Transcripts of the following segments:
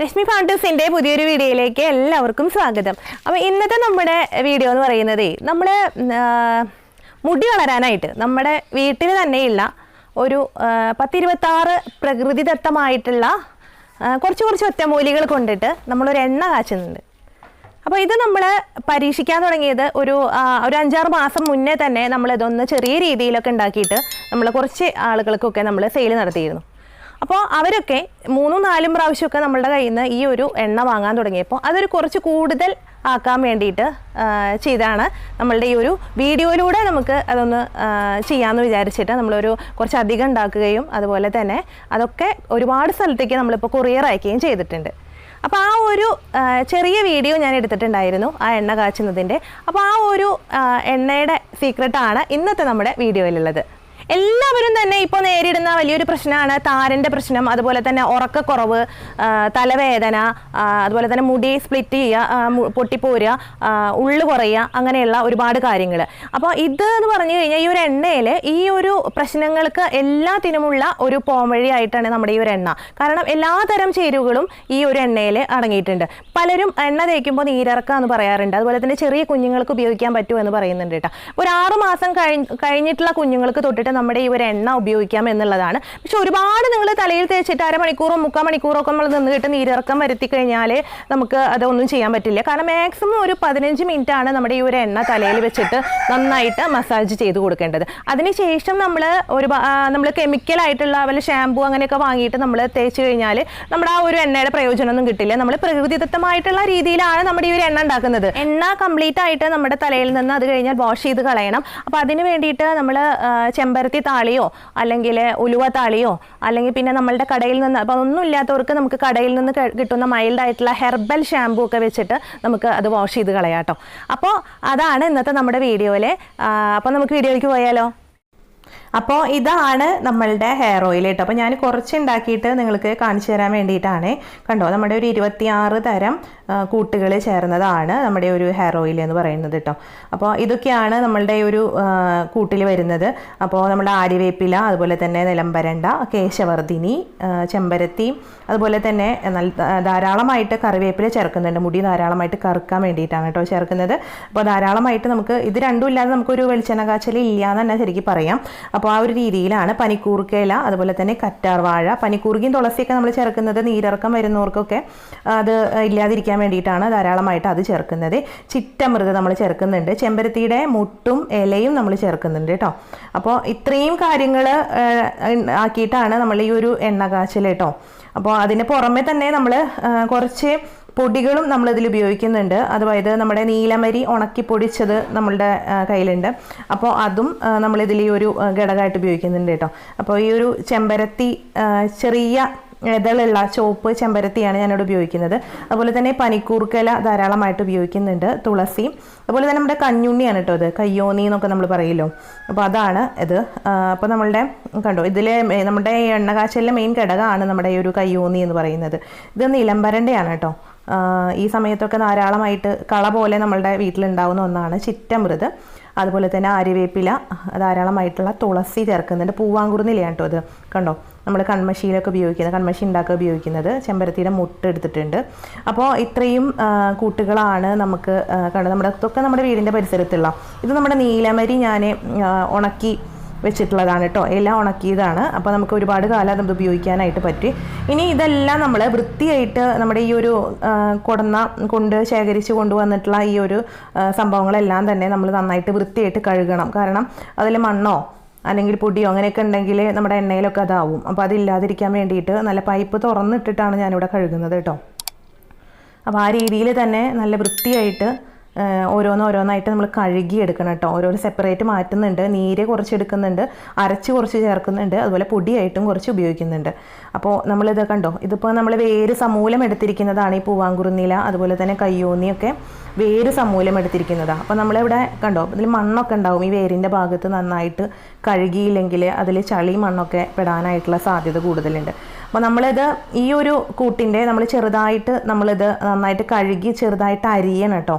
രശ്മി ഫൗണ്ടേഴ്സിന്റെ പുതിയൊരു വീഡിയോയിലേക്ക് എല്ലാവർക്കും സ്വാഗതം. അപ്പോൾ ഇന്നത്തെ നമ്മുടെ വീഡിയോ എന്ന് പറയുന്നത് നമ്മൾ മുടി വളരാനായിട്ട് നമ്മുടെ വീട്ടിൽ തന്നെയുള്ള ഒരു പത്തിരുപത്താറ് പ്രകൃതിദത്തമായിട്ടുള്ള കുറച്ച് കുറച്ച് ഒറ്റമൂലികൾ കൊണ്ടിട്ട് നമ്മളൊരു എണ്ണ കാച്ചുന്നുണ്ട്. അപ്പോൾ ഇത് നമ്മൾ പരീക്ഷിക്കാൻ തുടങ്ങിയത് ഒരു ഒരു അഞ്ചാറ് മാസം മുന്നേ തന്നെ നമ്മളിതൊന്ന് ചെറിയ രീതിയിലൊക്കെ ഉണ്ടാക്കിയിട്ട് നമ്മൾ കുറച്ച് ആളുകൾക്കൊക്കെ നമ്മൾ സെയിൽ നടത്തിയിരുന്നു. അപ്പോൾ അവരൊക്കെ മൂന്നും നാലും പ്രാവശ്യമൊക്കെ നമ്മളുടെ കയ്യിൽ നിന്ന് ഈ ഒരു എണ്ണ വാങ്ങാൻ തുടങ്ങിയപ്പോൾ അതൊരു കുറച്ച് കൂടുതൽ ആക്കാൻ വേണ്ടിയിട്ട് ചെയ്താണ് നമ്മളുടെ ഈ ഒരു വീഡിയോയിലൂടെ നമുക്ക് അതൊന്ന് ചെയ്യാമെന്ന് വിചാരിച്ചിട്ട് നമ്മളൊരു കുറച്ച് അധികം ഉണ്ടാക്കുകയും അതുപോലെ തന്നെ അതൊക്കെ ഒരുപാട് സ്ഥലത്തേക്ക് നമ്മളിപ്പോൾ കൊറിയർ അയക്കുകയും ചെയ്തിട്ടുണ്ട്. അപ്പോൾ ആ ഒരു ചെറിയ വീഡിയോ ഞാൻ എടുത്തിട്ടുണ്ടായിരുന്നു ആ എണ്ണ കാച്ചുന്നതിന്റെ. അപ്പോൾ ആ ഒരു എണ്ണയുടെ സീക്രട്ടാണ് ഇന്നത്തെ നമ്മുടെ വീഡിയോയിലുള്ളത്. എല്ലാവരും തന്നെ ഇപ്പോൾ നേരിടുന്ന വലിയൊരു പ്രശ്നമാണ് താരന്റെ പ്രശ്നം. അതുപോലെ തന്നെ ഉറക്കക്കുറവ് തലവേദന അതുപോലെ തന്നെ മുടി സ്പ്ലിറ്റ് ചെയ്യുക പൊട്ടിപ്പോരുക ഉള്ളു കുറയുക അങ്ങനെയുള്ള ഒരുപാട് കാര്യങ്ങൾ അപ്പോൾ ഇത് എന്ന് പറഞ്ഞു കഴിഞ്ഞാൽ ഈ ഒരു എണ്ണയിൽ ഈ ഒരു പ്രശ്നങ്ങൾക്ക് എല്ലാത്തിനുമുള്ള ഒരു പോംവഴിയായിട്ടാണ് നമ്മുടെ ഈ ഒരു എണ്ണ. കാരണം എല്ലാതരം ചേരുവകളും ഈ ഒരു എണ്ണയിൽ അടങ്ങിയിട്ടുണ്ട്. പലരും എണ്ണ തേക്കുമ്പോൾ നീരിറക്കുക എന്ന് പറയാറുണ്ട്. അതുപോലെ തന്നെ ചെറിയ കുഞ്ഞുങ്ങൾക്ക് ഉപയോഗിക്കാൻ പറ്റുമോ എന്ന് പറയുന്നുണ്ട് കേട്ടോ. ഒരു ആറ് മാസം കഴിഞ്ഞ് കഴിഞ്ഞിട്ടുള്ള കുഞ്ഞുങ്ങൾക്ക് തൊട്ടിട്ട് നമ്മുടെ ഈ ഒരു എണ്ണ ഉപയോഗിക്കാം എന്നുള്ളതാണ്. പക്ഷെ ഒരുപാട് നിങ്ങൾ തലയിൽ തേച്ചിട്ട് അരമണിക്കൂറോ മുക്കാൽ മണിക്കൂറോ ഒക്കെ നമ്മൾ നിന്നിട്ട് നീരിറക്കം വരുത്തി കഴിഞ്ഞാൽ നമുക്ക് അതൊന്നും ചെയ്യാൻ പറ്റില്ല. കാരണം മാക്സിമം ഒരു പതിനഞ്ച് മിനിറ്റ് ആണ് നമ്മുടെ ഈ ഒരു എണ്ണ തലയിൽ വെച്ചിട്ട് നന്നായിട്ട് മസാജ് ചെയ്ത് കൊടുക്കേണ്ടത്. അതിനുശേഷം നമ്മൾ ഒരു നമ്മൾ കെമിക്കലായിട്ടുള്ള വല്ല ഷാമ്പു അങ്ങനെയൊക്കെ വാങ്ങിയിട്ട് നമ്മൾ തേച്ച് കഴിഞ്ഞാൽ നമ്മുടെ ആ ഒരു എണ്ണയുടെ പ്രയോജനമൊന്നും കിട്ടില്ല. നമ്മൾ പ്രകൃതിദത്തമായിട്ടുള്ള രീതിയിലാണ് നമ്മുടെ ഈ ഒരു എണ്ണ ഉണ്ടാക്കുന്നത്. എണ്ണ കംപ്ലീറ്റ് ആയിട്ട് നമ്മുടെ തലയിൽ നിന്ന് അത് കഴിഞ്ഞാൽ വാഷ് ചെയ്ത് കളയണം. അപ്പോൾ അതിന് വേണ്ടിയിട്ട് നമ്മൾ ചെമ്പരത്തി താളിയോ അല്ലെങ്കിൽ ഉലുവ താളിയോ അല്ലെങ്കിൽ പിന്നെ നമ്മളുടെ കടയിൽ നിന്ന് അപ്പോൾ ഒന്നും ഇല്ലാത്തവർക്ക് നമുക്ക് കടയിൽ നിന്ന് കിട്ടുന്ന മൈൽഡായിട്ടുള്ള ഹെർബൽ ഷാമ്പൂ ഒക്കെ വെച്ചിട്ട് നമുക്ക് അത് വാഷ് ചെയ്ത് കളയാട്ടോ അപ്പോൾ അതാണ് ഇന്നത്തെ നമ്മുടെ വീഡിയോയിലെ അപ്പോൾ നമുക്ക് വീഡിയോയിലേക്ക് പോയാലോ? അപ്പോൾ ഇതാണ് നമ്മളുടെ ഹെയർ ഓയിൽ കേട്ടോ അപ്പോൾ ഞാൻ കുറച്ച് ഉണ്ടാക്കിയിട്ട് നിങ്ങൾക്ക് കാണിച്ചു തരാൻ വേണ്ടിയിട്ടാണ്. കണ്ടോ നമ്മുടെ ഒരു ഇരുപത്തിയാറ് തരം കൂട്ടുകൾ ചേർന്നതാണ് നമ്മുടെ ഒരു ഹെയർ ഓയിൽ എന്ന് പറയുന്നത് കേട്ടോ അപ്പോൾ ഇതൊക്കെയാണ് നമ്മളുടെ ഒരു കൂട്ടിൽ വരുന്നത്. അപ്പോൾ നമ്മുടെ ആര്യവേപ്പില അതുപോലെ തന്നെ നിലംബരണ്ട കേശവർദ്ധിനി ചെമ്പരത്തി അതുപോലെ തന്നെ ധാരാളമായിട്ട് കറിവേപ്പില ചേർക്കുന്നുണ്ട്. മുടി ധാരാളമായിട്ട് കറുക്കാൻ വേണ്ടിയിട്ടാണ് കേട്ടോ ചേർക്കുന്നത്. അപ്പോൾ ധാരാളമായിട്ട് നമുക്ക് ഇത് രണ്ടും ഇല്ലാതെ നമുക്കൊരു വെളിച്ചെണ്ണ കാച്ചൽ ഇല്ല എന്ന് തന്നെ ശരിക്കും പറയാം. അപ്പോൾ ആ ഒരു രീതിയിലാണ് പനിക്കൂർക്കയില അതുപോലെ തന്നെ കറ്റാർവാഴ പനിക്കൂർക്കയും തുളസിയൊക്കെ നമ്മൾ ചേർക്കുന്നത് നീരിറക്കം വരുന്നവർക്കൊക്കെ അത് ഇല്ലാതിരിക്കാൻ വേണ്ടിയിട്ടാണ് ധാരാളമായിട്ട് അത് ചേർക്കുന്നത്. ചിറ്റമൃത് നമ്മൾ ചേർക്കുന്നുണ്ട്. ചെമ്പരത്തിയുടെ മുട്ടും ഇലയും നമ്മൾ ചേർക്കുന്നുണ്ട് കേട്ടോ അപ്പോൾ ഇത്രയും കാര്യങ്ങൾ ആക്കിയിട്ടാണ് നമ്മൾ ഈ ഒരു എണ്ണ കാച്ചൽ കേട്ടോ അപ്പോൾ അതിന് പുറമെ തന്നെ നമ്മൾ കുറച്ച് പൊടികളും നമ്മളിതിൽ ഉപയോഗിക്കുന്നുണ്ട്. അതായത് നമ്മുടെ നീലമരി ഉണക്കി പൊടിച്ചത് നമ്മളുടെ കയ്യിലുണ്ട്. അപ്പോൾ അതും നമ്മളിതിൽ ഈ ഒരു ഘടകമായിട്ട് ഉപയോഗിക്കുന്നുണ്ട് കേട്ടോ. അപ്പോൾ ഈ ഒരു ചെമ്പരത്തി ചെറിയ ഇതളുള്ള ചോപ്പ് ചെമ്പരത്തിയാണ് ഞാനിവിടെ ഉപയോഗിക്കുന്നത്. അതുപോലെ തന്നെ പനിക്കൂർക്കല ധാരാളമായിട്ട് ഉപയോഗിക്കുന്നുണ്ട് തുളസി. അതുപോലെ തന്നെ നമ്മുടെ കഞ്ഞുണ്ണിയാണ് കേട്ടോ ഇത് കയ്യോന്നി എന്നൊക്കെ നമ്മൾ പറയുമല്ലോ അപ്പോൾ അതാണ് ഇത്. അപ്പോൾ നമ്മളുടെ കണ്ടോ ഇതിലെ നമ്മുടെ എണ്ണ കാച്ചലിലെ മെയിൻ ഘടകമാണ് നമ്മുടെ ഈ ഒരു കയ്യോന്നി എന്ന് പറയുന്നത്. ഇത് നിലംബരന്റെയാണ് കേട്ടോ. ഈ സമയത്തൊക്കെ ധാരാളമായിട്ട് കള പോലെ നമ്മളുടെ വീട്ടിലുണ്ടാവുന്ന ഒന്നാണ് ചിറ്റമൃത്. അതുപോലെ തന്നെ ആര്യവേപ്പില ധാരാളമായിട്ടുള്ള തുളസി ചേർക്കുന്നുണ്ട്. പൂവാങ്കുറുന്നിലയാണ് കേട്ടോ അത്. കണ്ടോ? നമ്മൾ കൺമശിയിലൊക്കെ ഉപയോഗിക്കുന്നത് കൺമഷി ഉണ്ടാക്കുക ഉപയോഗിക്കുന്നത് ചെമ്പരത്തിയുടെ മുട്ട് എടുത്തിട്ടുണ്ട്. അപ്പോൾ ഇത്രയും കൂട്ടുകളാണ് നമുക്ക് കണ്ടത്. കണ്ടോ നമ്മുടെ ഇതൊക്കെ നമ്മുടെ വീടിന്റെ പരിസരത്തുള്ള. ഇത് നമ്മുടെ നീലമരി ഞാൻ ഉണക്കി വെച്ചിട്ടുള്ളതാണ് കേട്ടോ. എല്ലാം ഉണക്കിയതാണ്. അപ്പോൾ നമുക്ക് ഒരുപാട് കാലം അത് ഉപയോഗിക്കാനായിട്ട് പറ്റി. ഇനി ഇതെല്ലാം നമ്മൾ വൃത്തിയായിട്ട് നമ്മുടെ ഈ ഒരു കൊടന്ന കൊണ്ട് ശേഖരിച്ച് കൊണ്ടുവന്നിട്ടുള്ള ഈ ഒരു സംഭവങ്ങളെല്ലാം തന്നെ നമ്മൾ നന്നായിട്ട് വൃത്തിയായിട്ട് കഴുകണം. കാരണം അതിൽ മണ്ണോ അല്ലെങ്കിൽ പൊടിയോ അങ്ങനെയൊക്കെ ഉണ്ടെങ്കിൽ നമ്മുടെ എണ്ണയിലൊക്കെ അതാവും. അപ്പോൾ അതില്ലാതിരിക്കാൻ വേണ്ടിയിട്ട് നല്ല പൈപ്പ് തുറന്നിട്ടിട്ടാണ് ഞാനിവിടെ കഴുകുന്നത് കേട്ടോ. അപ്പോൾ ആ രീതിയിൽ തന്നെ നല്ല വൃത്തിയായിട്ട് ആ, ഓരോന്ന് ഓരോന്നായിട്ട് നമ്മൾ കഴുകി എടുക്കണം കേട്ടോ. ഓരോരോ സെപ്പറേറ്റ് മാറ്റുന്നുണ്ട്. നീര് കുറച്ച് എടുക്കുന്നുണ്ട്. അരച്ച് കുറച്ച് ചേർക്കുന്നുണ്ട്. അതുപോലെ പൊടിയായിട്ടും കുറച്ച് ഉപയോഗിക്കുന്നുണ്ട്. അപ്പോൾ നമ്മളിത് കണ്ടോ? ഇതിപ്പോൾ നമ്മൾ വേര് സമൂലം എടുത്തിരിക്കുന്നതാണ് ഈ പൂവാങ്കുറുന്നില അതുപോലെ തന്നെ കയ്യോന്നിയൊക്കെ വേര് സമൂലം എടുത്തിരിക്കുന്നതാണ് അപ്പോൾ നമ്മളിവിടെ കണ്ടോ? ഇതിൽ മണ്ണൊക്കെ ഉണ്ടാവും ഈ വേരിന്റെ ഭാഗത്ത് നന്നായിട്ട് കഴുകിയില്ലെങ്കിൽ അതിൽ ചളി മണ്ണൊക്കെ പെടാനായിട്ടുള്ള സാധ്യത കൂടുതലുണ്ട്. അപ്പോൾ നമ്മളിത് ഈ ഒരു കൂട്ടിന്റെ നമ്മൾ ചെറുതായിട്ട് നമ്മളിത് നന്നായിട്ട് കഴുകി ചെറുതായിട്ട് അരിയണം കേട്ടോ.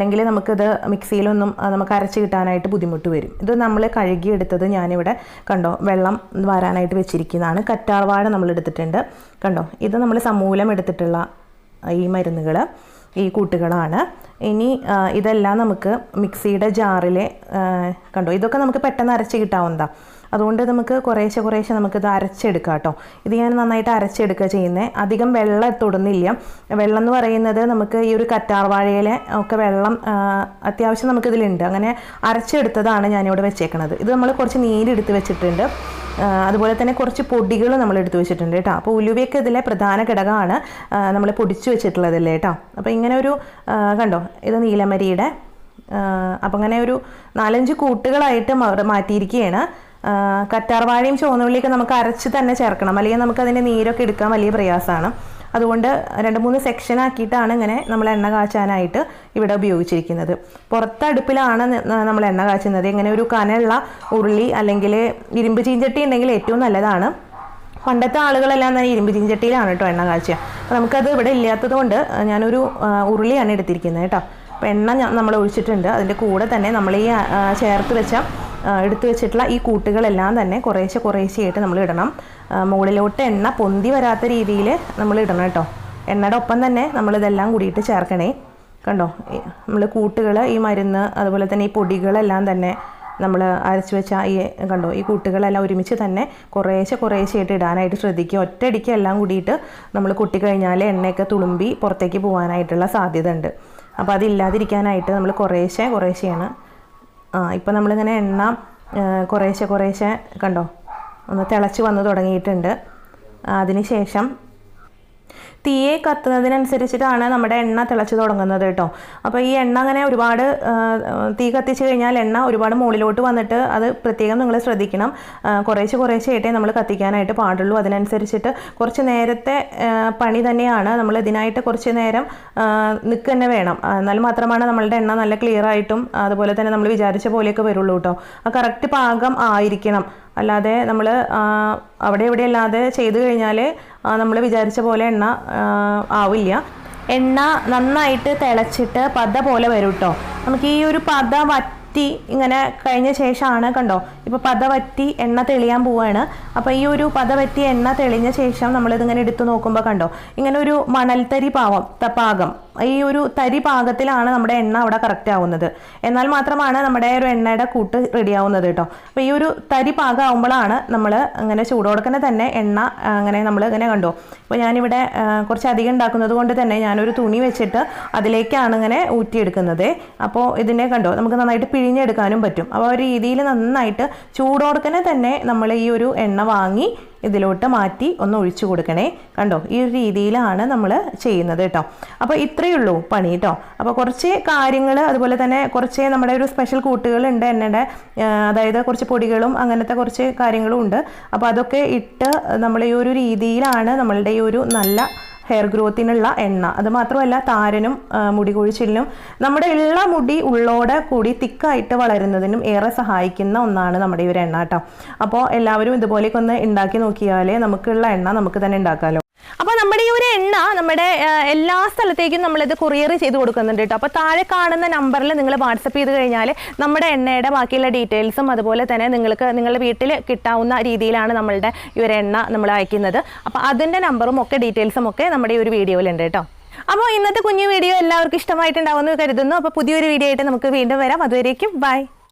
അല്ലെങ്കിൽ നമുക്കിത് മിക്സിയിലൊന്നും നമുക്ക് അരച്ച് കിട്ടാനായിട്ട് ബുദ്ധിമുട്ട് വരും. ഇത് നമ്മൾ കഴുകിയെടുത്തത് ഞാനിവിടെ കണ്ടോ വെള്ളം വരാനായിട്ട് വെച്ചിരിക്കുന്നതാണ്. കറ്റാർവാഴ നമ്മൾ എടുത്തിട്ടുണ്ട് കണ്ടോ ഇത് നമ്മൾ സമൂലം എടുത്തിട്ടുള്ള ഈ മരുന്നുകൾ ഈ കൂട്ടുകളാണ്. ഇനി ഇതെല്ലാം നമുക്ക് മിക്സിയുടെ ജാറിലെ കണ്ടോ ഇതൊക്കെ നമുക്ക് പെട്ടെന്ന് അരച്ച് കിട്ടാവുന്നതാണ് അതുകൊണ്ട് നമുക്ക് കുറേശ്ശെ കുറേശ്ശെ നമുക്കിത് അരച്ചെടുക്കാം കേട്ടോ. ഇത് ഞാൻ നന്നായിട്ട് അരച്ചെടുക്കുക ചെയ്യുന്നത് അധികം വെള്ളം തൊടുന്നില്ല വെള്ളം എന്ന് പറയുന്നത് നമുക്ക് ഈ ഒരു കറ്റാർവാഴയിലെ ഒക്കെ വെള്ളം അത്യാവശ്യം നമുക്കിതിലുണ്ട്. അങ്ങനെ അരച്ചെടുത്തതാണ് ഞാനിവിടെ വെച്ചേക്കണത്. ഇത് നമ്മൾ കുറച്ച് നീരെടുത്ത് വെച്ചിട്ടുണ്ട്. അതുപോലെ തന്നെ കുറച്ച് പൊടികൾ നമ്മൾ എടുത്തു വെച്ചിട്ടുണ്ട് കേട്ടോ. അപ്പോൾ ഉലുവയൊക്കെ ഇതിലെ പ്രധാന ഘടകമാണ് നമ്മൾ പൊടിച്ചു വെച്ചിട്ടുള്ളതല്ലേ കേട്ടോ. അപ്പോൾ ഇങ്ങനെ ഒരു കണ്ടോ? ഇത് നീലമരിയുടെ അപ്പം അങ്ങനെ ഒരു നാലഞ്ച് കൂട്ടുകളായിട്ട് മാറ്റിയിരിക്കുകയാണ്. കറ്റാർവാഴയും ചുവന്നുള്ളിയൊക്കെ നമുക്ക് അരച്ച് തന്നെ ചേർക്കണം. അല്ലെങ്കിൽ നമുക്ക് അതിന്റെ നീരൊക്കെ എടുക്കാൻ വലിയ പ്രയാസമാണ്. അതുകൊണ്ട് രണ്ട് മൂന്ന് സെക്ഷൻ ആക്കിയിട്ടാണ് ഇങ്ങനെ നമ്മൾ എണ്ണ കാച്ചാനായിട്ട് ഇവിടെ ഉപയോഗിച്ചിരിക്കുന്നത്. പുറത്ത് അടുപ്പിലാണ് നമ്മൾ എണ്ണ കാച്ചുന്നത്. ഇങ്ങനെ ഒരു കനമുള്ള ഉരുളി അല്ലെങ്കിൽ ഇരുമ്പ് ചീഞ്ചട്ടി ഉണ്ടെങ്കിൽ ഏറ്റവും നല്ലതാണ്. പണ്ടത്തെ ആളുകളെല്ലാം തന്നെ ഇരുമ്പ് ചീഞ്ചട്ടിയിലാണ് കേട്ടോ എണ്ണ കാച്ചുക അപ്പോൾ നമുക്കത് ഇവിടെ ഇല്ലാത്തത് കൊണ്ട് ഞാനൊരു ഉരുളിയാണ് എടുത്തിരിക്കുന്നത് കേട്ടോ. അപ്പോൾ എണ്ണ നമ്മൾ ഒഴിച്ചിട്ടുണ്ട്. അതിന്റെ കൂടെ തന്നെ നമ്മൾ ഈ ചേർത്ത് വെച്ച എടുത്തു വെച്ചിട്ടുള്ള ഈ കൂട്ടുകളെല്ലാം തന്നെ കുറേശ്ശെ കുറേശ്ശെയായിട്ട് നമ്മൾ ഇടണം. മുകളിലോട്ട് എണ്ണ പൊന്തി വരാത്ത രീതിയിൽ നമ്മൾ ഇടണം കേട്ടോ. എണ്ണയുടെ ഒപ്പം തന്നെ നമ്മളിതെല്ലാം കൂടിയിട്ട് ചേർക്കണേ. കണ്ടോ? നമ്മൾ കൂട്ടുകൾ ഈ മരുന്ന് അതുപോലെ തന്നെ ഈ പൊടികളെല്ലാം തന്നെ നമ്മൾ അരച്ച് വെച്ച ഈ കണ്ടോ? ഈ കൂട്ടുകളെല്ലാം ഒരുമിച്ച് തന്നെ കുറേശ്ശെ കുറേശ്ശെയായിട്ട് ഇടാനായിട്ട് ശ്രദ്ധിക്കുക. ഒറ്റയടിക്ക് എല്ലാം കൂടിയിട്ട് നമ്മൾ കുട്ടിക്കഴിഞ്ഞാൽ എണ്ണയൊക്കെ തുളുമ്പി പുറത്തേക്ക് പോകാനായിട്ടുള്ള സാധ്യത ഉണ്ട് അപ്പോൾ അതില്ലാതിരിക്കാനായിട്ട് നമ്മൾ കുറേശ്ശെ കുറേശ്ശെയാണ് ആ ഇപ്പം നമ്മളിങ്ങനെ എണ്ണ കുറേശ്ശെ കുറേശ്ശെ കണ്ടോ? ഒന്ന് തിളച്ച് വന്ന് തുടങ്ങിയിട്ടുണ്ട്. അതിന് ശേഷം തീയെ കത്തുന്നതിനനുസരിച്ചിട്ടാണ് നമ്മുടെ എണ്ണ തിളച്ചു തുടങ്ങുന്നത് കേട്ടോ. അപ്പോൾ ഈ എണ്ണ അങ്ങനെ ഒരുപാട് തീ കത്തിച്ച് കഴിഞ്ഞാൽ എണ്ണ ഒരുപാട് മുകളിലോട്ട് വന്നിട്ട് അത് പ്രത്യേകം നിങ്ങൾ ശ്രദ്ധിക്കണം. കുറേശ്ശെ കുറേശ്ശെ ആയിട്ടേ നമ്മൾ കത്തിക്കാനായിട്ട് പാടുള്ളൂ. അതിനനുസരിച്ചിട്ട് കുറച്ച് നേരത്തെ പണി തന്നെയാണ് നമ്മൾ ഇതിനായിട്ട് കുറച്ച് നേരം നിൽക്കുക തന്നെ വേണം. എന്നാൽ മാത്രമാണ് നമ്മളുടെ എണ്ണ നല്ല ക്ലിയർ ആയിട്ടും അതുപോലെ തന്നെ നമ്മൾ വിചാരിച്ച പോലെയൊക്കെ വരുള്ളൂ കേട്ടോ. ആ കറക്റ്റ് പാകം ആയിരിക്കണം. അല്ലാതെ നമ്മൾ അവിടെ ഇവിടെ അല്ലാതെ ചെയ്തു കഴിഞ്ഞാൽ നമ്മൾ വിചാരിച്ച പോലെ എണ്ണ ആവില്ല. എണ്ണ നന്നായിട്ട് തിളച്ചിട്ട് പത പോലെ വരും കേട്ടോ നമുക്ക് ഈ ഒരു പത വറ്റി ഇങ്ങനെ കഴിഞ്ഞ ശേഷമാണ് കണ്ടോ? ഇപ്പോൾ പത വറ്റി എണ്ണ തെളിയാൻ പോവുകയാണ് അപ്പോൾ ഈ ഒരു പത വറ്റി എണ്ണ തെളിഞ്ഞ ശേഷം നമ്മളിതിങ്ങനെ എടുത്തു നോക്കുമ്പോൾ കണ്ടോ? ഇങ്ങനെ ഒരു മണൽത്തരി പാവം പാകം. ഈ ഒരു തരി പാകത്തിലാണ് നമ്മുടെ എണ്ണ അവിടെ കറക്റ്റ് ആവുന്നത്. എന്നാൽ മാത്രമാണ് നമ്മുടെ ഒരു എണ്ണയുടെ കൂട്ട് റെഡി ആവുന്നത് കേട്ടോ. അപ്പോൾ ഈ ഒരു തരി പാകമാകുമ്പോഴാണ് നമ്മൾ അങ്ങനെ ചൂടോടക്കനെ തന്നെ എണ്ണ അങ്ങനെ നമ്മൾ ഇങ്ങനെ കണ്ടോ. അപ്പോൾ ഞാനിവിടെ കുറച്ച് അധികം ഉണ്ടാക്കുന്നത് കൊണ്ട് തന്നെ ഞാനൊരു തുണി വെച്ചിട്ട് അതിലേക്കാണ് ഇങ്ങനെ ഊറ്റിയെടുക്കുന്നത്. അപ്പോൾ ഇതിനെ കണ്ടോ നമുക്ക് നന്നായിട്ട് പിഴിഞ്ഞെടുക്കാനും പറ്റും. അപ്പോൾ ആ രീതിയിൽ നന്നായിട്ട് ചൂടോടക്കനെ തന്നെ നമ്മൾ ഈ ഒരു എണ്ണ വാങ്ങി ഇതിലോട്ട് മാറ്റി ഒന്ന് ഒഴിച്ചു കൊടുക്കണേ. കണ്ടോ? ഈ ഒരു രീതിയിലാണ് നമ്മൾ ചെയ്യുന്നത് കേട്ടോ അപ്പോൾ ഇത്രയേ ഉള്ളൂ പണി കേട്ടോ അപ്പോൾ കുറച്ച് കാര്യങ്ങൾ അതുപോലെ തന്നെ കുറച്ച് നമ്മുടെ ഒരു സ്പെഷ്യൽ കൂട്ടുകളുണ്ട് എണ്ണയുടെ അതായത് കുറച്ച് പൊടികളും അങ്ങനത്തെ കുറച്ച് കാര്യങ്ങളും ഉണ്ട്. അപ്പോൾ അതൊക്കെ ഇട്ട് നമ്മൾ ഈ ഒരു രീതിയിലാണ് നമ്മളുടെ ഈ ഒരു നല്ല ഹെയർ ഗ്രോത്തിനുള്ള എണ്ണ. അത് മാത്രമല്ല താരനും മുടി കൊഴിച്ചിലിനും നമ്മുടെ എല്ലാ മുടി ഉള്ളോടെ കൂടി തിക്കായിട്ട് വളരുന്നതിനും ഏറെ സഹായിക്കുന്ന ഒന്നാണ് നമ്മുടെ ഈ ഒരു എണ്ണ കേട്ടോ. അപ്പോൾ എല്ലാവരും ഇതുപോലെയൊക്കെ ഒന്ന് ഉണ്ടാക്കി നോക്കിയാലേ നമുക്കുള്ള എണ്ണ നമുക്ക് തന്നെ ഉണ്ടാക്കാമല്ലോ അപ്പോൾ നമ്മുടെ ഈ ഒരു എണ്ണ നമ്മുടെ എല്ലാ സ്ഥലത്തേക്കും നമ്മളിത് കൊറിയർ ചെയ്ത് കൊടുക്കുന്നുണ്ട് കേട്ടോ അപ്പോൾ താഴെ കാണുന്ന നമ്പറിൽ നിങ്ങൾ വാട്സപ്പ് ചെയ്ത് കഴിഞ്ഞാൽ നമ്മുടെ എണ്ണയുടെ ബാക്കിയുള്ള ഡീറ്റെയിൽസും അതുപോലെ തന്നെ നിങ്ങൾക്ക് നിങ്ങളുടെ വീട്ടിൽ കിട്ടാവുന്ന രീതിയിലാണ് നമ്മളുടെ ഈ ഒരു എണ്ണ നമ്മൾ അയക്കുന്നത്. അപ്പോൾ അതിന്റെ നമ്പറും ഒക്കെ ഡീറ്റെയിൽസും ഒക്കെ നമ്മുടെ ഈ ഒരു വീഡിയോയിലുണ്ട് കേട്ടോ അപ്പോൾ ഇന്നത്തെ കുഞ്ഞു വീഡിയോ എല്ലാവർക്കും ഇഷ്ടമായിട്ടുണ്ടാവുമെന്ന് കരുതുന്നു. അപ്പോൾ പുതിയൊരു വീഡിയോ ആയിട്ട് നമുക്ക് വീണ്ടും വരാം. അതുവരേക്കും ബൈ